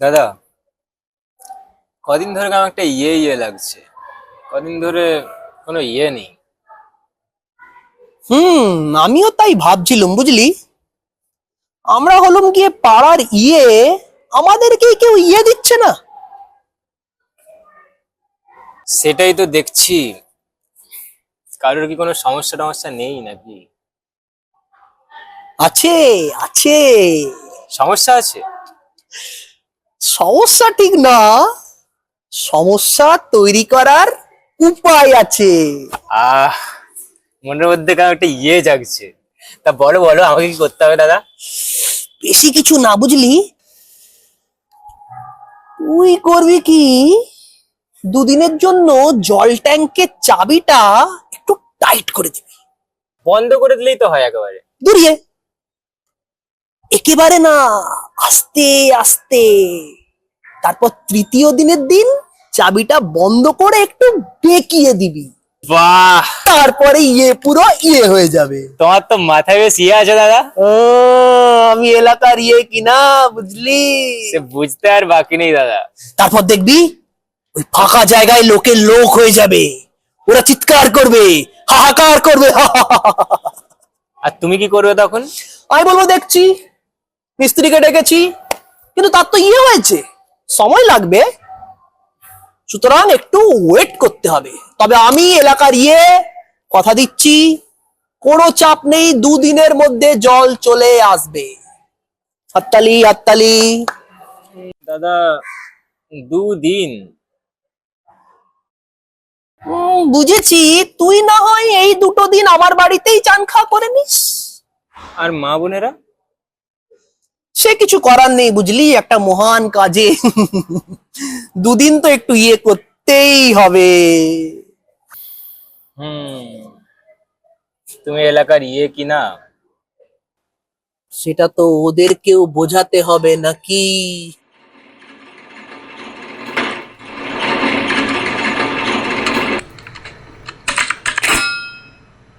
দাদা কদিন ধরে কেমন একটা ইয়ে ইয়ে লাগছে। কদিন ধরে কোনো ইয়ে নেই। হুম আমিও তাই ভাবছিলাম বুঝলি? আমরা হলাম গিয়ে পাড়ার ইয়ে আমাদেরকে কেউ ইয়ে দিচ্ছে না। সেটাই তো দেখছি। কারোর কি কোনো সমস্যা টমস্যা নেই নাকি? আছে আছে। সমস্যা আছে? সমস্যা ঠিক না। সমস্যা তৈরি করার উপায় আছে। আহ মনের মধ্যে কেমন একটা ইয়ে জাগছে। তা বলো বলো আমাকে কি করতে হবে দাদা? বেশি কিছু না বুঝলি? তুই করবি কি? দুদিনের জন্য জল ট্যাঙ্কের চাবিটা একটু টাইট করে দিবি। বন্ধ করে দিলেই তো হয় একেবারে। দূরিয়ে একেবারে না। আস্তে আস্তে। তারপর তৃতীয় দিনের দিন চাবিটা বন্ধ করে একটু বেঁকিয়ে দিবি। বাহ। তারপরে ইয়ে পুরো ইয়ে হয়ে যাবে। তোমার তো মাথায় বেশ ইয়ে আছে দাদা। ও, আমি এলাকার ইয়ে কিনা বুঝলি? সে বুঝতে আর বাকি নেই দাদা। তারপর দেখবি ওই ফাঁকা জায়গায় লোকের লোক হয়ে যাবে। ওরা চিৎকার করবে হাহাকার করবে আর তুমি কি করবে তখন? আমি বলব দেখছি। মিস্ত্রিকে ডেকেছি কিন্তু তার তো ইয়ে হয়েছে সময় লাগবে। সুতরাং একটু ওয়েট করতে হবে। তবে আমি এলাকার ইয়ে কথা দিচ্ছি কোনো চাপ নেই দুদিনের মধ্যে জল চলে আসবে। হাততালি হাততালি দাদা দুদিন। উম, বুঝেছি। তুই না হয় এই দুটো দিন আমার বাড়িতেই চান খা করে নিস। আর মা বোনেরা? সে কিছু করার নেই বুঝলি একটা মহান কাজে। দুদিন তো একটু ইয়ে করতেই হবে। হুম তুমি এলাকার ইয়ে কিনা সেটা তো ওদেরকেও বোঝাতে হবে নাকি?